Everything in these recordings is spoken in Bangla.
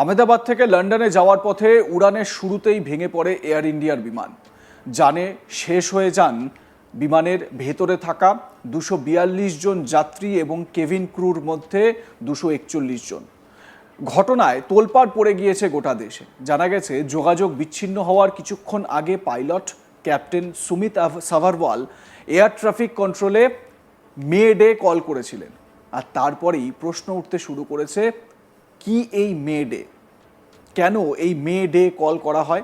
আহমেদাবাদ থেকে লন্ডনে যাওয়ার পথে উড়ানের শুরুতেই ভেঙে পড়ে এয়ার ইন্ডিয়ার বিমান। জানে শেষ হয়ে যান বিমানের ভেতরে থাকা দুশো জন যাত্রী এবং কেভিন ক্রুর মধ্যে দুশো একচল্লিশ জন। ঘটনায় তোলপাড় পড়ে গিয়েছে গোটা দেশে। জানা গেছে, যোগাযোগ বিচ্ছিন্ন হওয়ার কিছুক্ষণ আগে pilot captain Sumit Sabharwal air traffic কন্ট্রোলে মে ডে কল করেছিলেন। আর তারপরেই প্রশ্ন উঠতে শুরু করেছে কি এই মে ডে? কেন এই মে ডে কল করা হয়?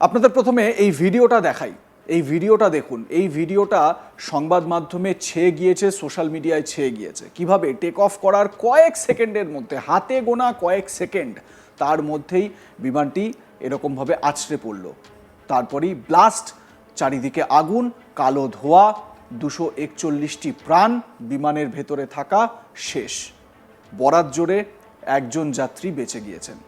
আপনাদের প্রথমে এই ভিডিওটা দেখাই। এই ভিডিওটা দেখুন। এই ভিডিওটা সংবাদ মাধ্যমে ছেয়ে গিয়েছে, সোশ্যাল মিডিয়ায় ছেয়ে গিয়েছে। কীভাবে টেক অফ করার কয়েক সেকেন্ডের মধ্যে, হাতে গোনা কয়েক সেকেন্ড, তার মধ্যেই বিমানটি এরকমভাবে আছড়ে পড়ল। তারপরেই ব্লাস্ট চারিদিকে আগুন, কালো ধোয়া, দুশো একচল্লিশটি প্রাণ বিমানের ভেতরে থাকা শেষ। বরাত জোরে একজন যাত্রী বেঁচে গিয়েছেন।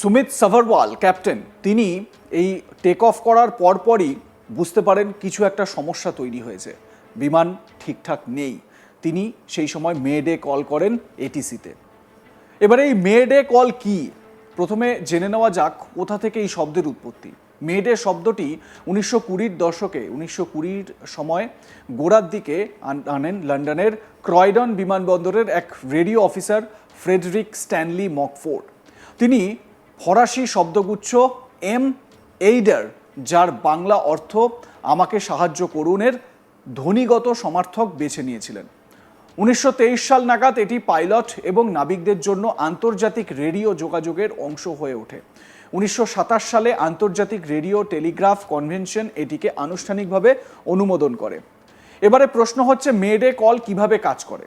সুমিত সাভারওয়াল, ক্যাপ্টেন, তিনি এই টেক অফ করার পরপরই বুঝতে পারেন কিছু একটা সমস্যা তৈরি হয়েছে। বিমান ঠিকঠাক নেই। তিনি সেই সময় মে ডে কল করেন এটিসিতে এবারে এই মে ডে কল কি? প্রথমে জেনে নেওয়া যাক কোথা থেকে এই শব্দের উৎপত্তি। মে ডে শব্দটি উনিশশো কুড়ির দশকে, উনিশশো কুড়ির সময় গোড়ার দিকে আনেন লন্ডনের ক্রয়ডন বিমানবন্দরের এক radio officer Frederick Stanley Mockford. তিনি ফরাসি শব্দগুচ্ছ এম এইডার, যার বাংলা অর্থ আমাকে সাহায্য করুনের ধ্বনিগত সমার্থক বেছে নিয়েছিলেন। উনিশশো তেইশ সাল নাগাদ এটি পাইলট এবং নাবিকদের জন্য আন্তর্জাতিক রেডিও যোগাযোগের অংশ হয়ে ওঠে। উনিশশো সাতাশ সালে আন্তর্জাতিক রেডিও টেলিগ্রাফ কনভেনশন এটিকে আনুষ্ঠানিকভাবে অনুমোদন করে। এবারে প্রশ্ন হচ্ছে মেডে কল কীভাবে কাজ করে?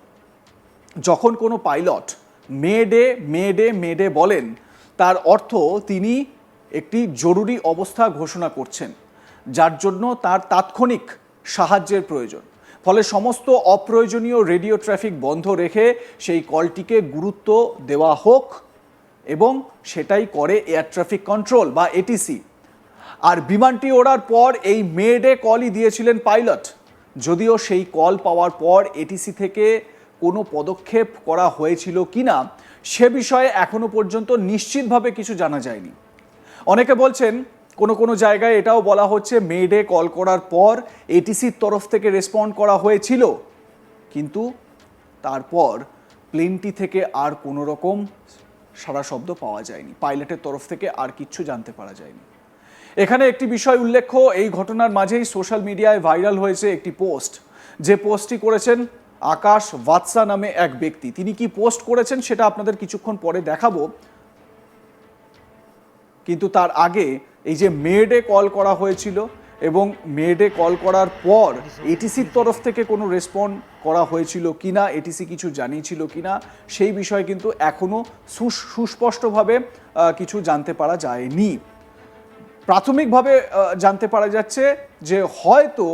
যখন কোনো pilot mayday mayday mayday বলেন তার অর্থ তিনি একটি জরুরি অবস্থা ঘোষণা করছেন, যার জন্য তার তাৎক্ষণিক সাহায্যের প্রয়োজন। ফলে সমস্ত অপ্রয়োজনীয় রেডিও ট্রাফিক বন্ধ রেখে সেই কলটিকে গুরুত্ব দেওয়া হোক এবং সেটাই করে এয়ার ট্রাফিক কন্ট্রোল বা এটিসি আর বিমানটি ওড়ার পর এই মেডে কলই দিয়েছিলেন পাইলট। যদিও সেই কল পাওয়ার পর এটিসি থেকে কোনো পদক্ষেপ করা হয়েছিল কিনা সে বিষয়ে এখনও পর্যন্ত নিশ্চিতভাবে কিছু জানা যায়নি। অনেকে বলছেন, কোনো কোনো জায়গায় এটাও বলা হচ্ছে মে ডে কল করার পর এটিসির তরফ থেকে রেসপন্ড করা হয়েছিল। কিন্তু তারপর প্লেনটি থেকে আর কোনো রকম সারা শব্দ পাওয়া যায়নি। পাইলটের তরফ থেকে আর কিচ্ছু জানতে পারা যায়নি। এখানে একটি বিষয় উল্লেখ্য, এই ঘটনার মাঝেই সোশ্যাল মিডিয়ায় ভাইরাল হয়েছে একটি পোস্ট যে পোস্টটি করেছেন আকাশ বাদশা নামে এক ব্যক্তি। তিনি কি পোস্ট করেছেন সেটা আপনাদের কিছুক্ষণ পরে দেখাবো। কিন্তু তার আগে এই যে মেডে কল করা হয়েছিল এবং মেডে কল করার পর এটিসির তরফ থেকে কোনো রেসপন্ড করা হয়েছিল কিনা এটিসি কিছু জানিয়েছিল কিনা, সেই বিষয়ে কিন্তু এখনও সুস্পষ্টভাবে কিছু জানতে পারা যায়নি। প্রাথমিকভাবে জানতে পারা যাচ্ছে যে হয়তো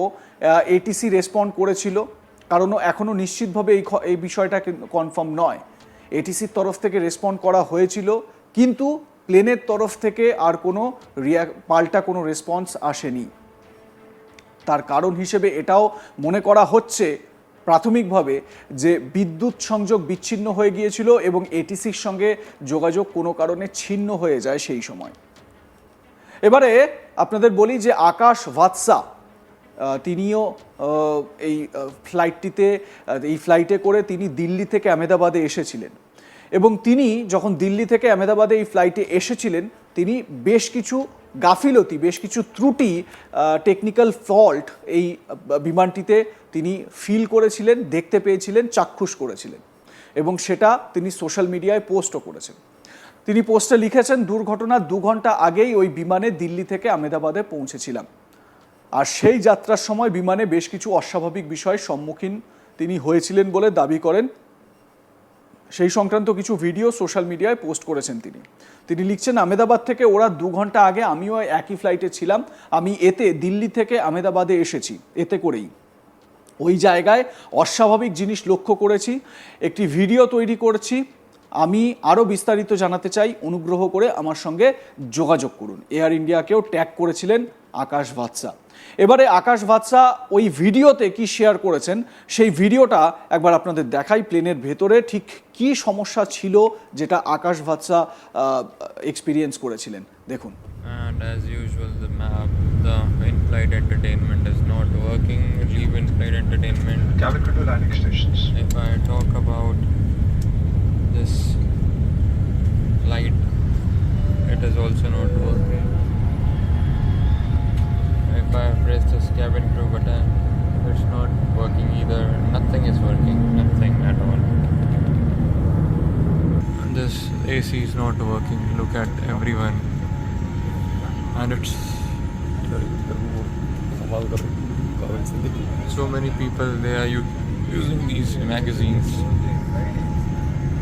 এটিসি রেসপন্ড করেছিল। কারণ এখনও নিশ্চিতভাবে এই এই বিষয়টা কনফার্ম নয়। এটিসির তরফ থেকে রেসপন্ড করা হয়েছিল, কিন্তু প্লেনের তরফ থেকে আর কোনো রিয়া পাল্টা কোনো রেসপন্স আসেনি। তার কারণ হিসেবে এটাও মনে করা হচ্ছে প্রাথমিকভাবে যে বিদ্যুৎ সংযোগ বিচ্ছিন্ন হয়ে গিয়েছিল এবং এটিসির সঙ্গে যোগাযোগ কোনো কারণে ছিন্ন হয়ে যায় সেই সময়। এবারে আপনাদের বলি যে আকাশ ভাতসা তিনিও এই ফ্লাইটটিতে এই ফ্লাইটে করে তিনি দিল্লি থেকে আহমেদাবাদে এসেছিলেন। এবং তিনি যখন দিল্লি থেকে আহমেদাবাদে এই ফ্লাইটে এসেছিলেন, তিনি বেশ কিছু গাফিলতি, বেশ কিছু ত্রুটি টেকনিক্যাল ফল্ট এই বিমানটিতে তিনি ফিল করেছিলেন, দেখতে পেয়েছিলেন, চাক্ষুষ করেছিলেন। এবং সেটা তিনি সোশ্যাল মিডিয়ায় পোস্টও করেছেন। তিনি পোস্টে লিখেছেন দুর্ঘটনার দু ঘণ্টা আগেই ওই বিমানে দিল্লি থেকে আহমেদাবাদে পৌঁছেছিলাম। আর সেই যাত্রার সময় বিমানে বেশ কিছু অস্বাভাবিক বিষয়ের সম্মুখীন তিনি হয়েছিলেন বলে দাবি করেন। সেই সংক্রান্ত কিছু ভিডিও সোশ্যাল মিডিয়ায় পোস্ট করেছেন তিনি। তিনি লিখছেন আমেদাবাদ থেকে ওরা দু ঘণ্টা আগে আমিও একই ফ্লাইটে ছিলাম। আমি এতে, দিল্লি থেকে আমেদাবাদে এসেছি, এতে করেই। ওই জায়গায় অস্বাভাবিক জিনিস লক্ষ্য করেছি, একটি ভিডিও তৈরি করেছি। আমি আরও বিস্তারিত জানাতে চাই, অনুগ্রহ করে আমার সঙ্গে যোগাযোগ করুন। এয়ার ইন্ডিয়াকেও ট্যাগ করেছিলেন আকাশ ভাতসা এবারে আকাশ ভাতসা ওই ভিডিওতে কি শেয়ার করেছেন সেই ভিডিওটা একবার আপনাদের দেখাই প্লেনের ভেতরে ঠিক কি সমস্যা ছিল যেটা আকাশ ভাতসা এক্সপিরিয়েন্স করেছিলেন দেখুন And as usual, the map, the in-flight entertainment is not working. Leave in-flight entertainment. Crew to landing stations. If I talk about this light, it is also not working. If I press this cabin crew button, uh, it's not working either. Nothing is working. Nothing at all. This AC is not working. Look at everyone. And it's so many people they are using these magazines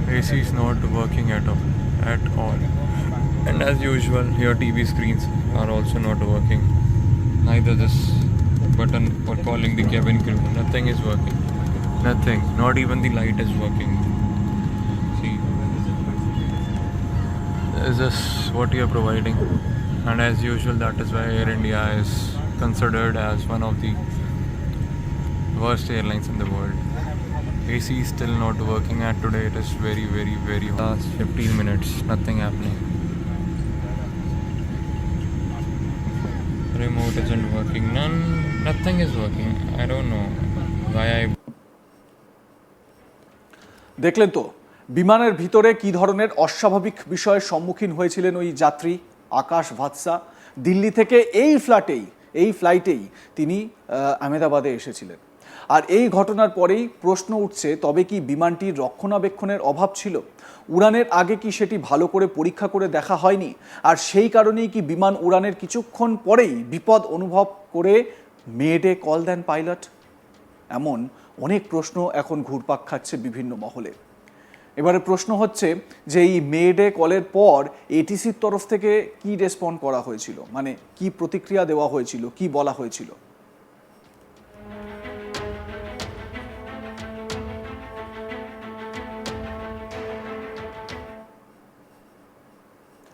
AC is not working at all at all and as usual your TV screens are also not working neither this button for calling the cabin crew. Nothing is working. Nothing. Not even the light is working. See. Is this what you are providing. And as usual that is why air india is considered as one of the worst airlines in the world. Ac is still not working and today it is very very very hot. last 15 minutes. Nothing happening remote isn't working. None nothing is working. I don't know why i দেখলেন তো বিমানের ভিতরে কি ধরনের অস্বাভাবিক বিষয়ের সম্মুখীন হয়েছিলেন ওই যাত্রী আকাশ ভাতসা দিল্লি থেকে এই ফ্ল্যাটেই এই ফ্লাইটেই তিনি আহ, আহমেদাবাদে এসেছিলেন। আর এই ঘটনার পরেই প্রশ্ন উঠছে, তবে কি বিমানটির রক্ষণাবেক্ষণের অভাব ছিল? উড়ানের আগে কি সেটি ভালো করে পরীক্ষা করে দেখা হয়নি? আর সেই কারণেই কি বিমান উড়ানের কিছুক্ষণ পরেই বিপদ অনুভব করে মেয়েডে কল দেন পাইলট? এমন অনেক প্রশ্ন এখন ঘুরপাক খাচ্ছে বিভিন্ন মহলে। এবারে প্রশ্ন হচ্ছে যে এই মেডে কলের পর এটিসির তরফ থেকে কি রেসপন্ড করা হয়েছিল? মানে কি প্রতিক্রিয়া দেওয়া হয়েছিল? কি বলা হয়েছিল?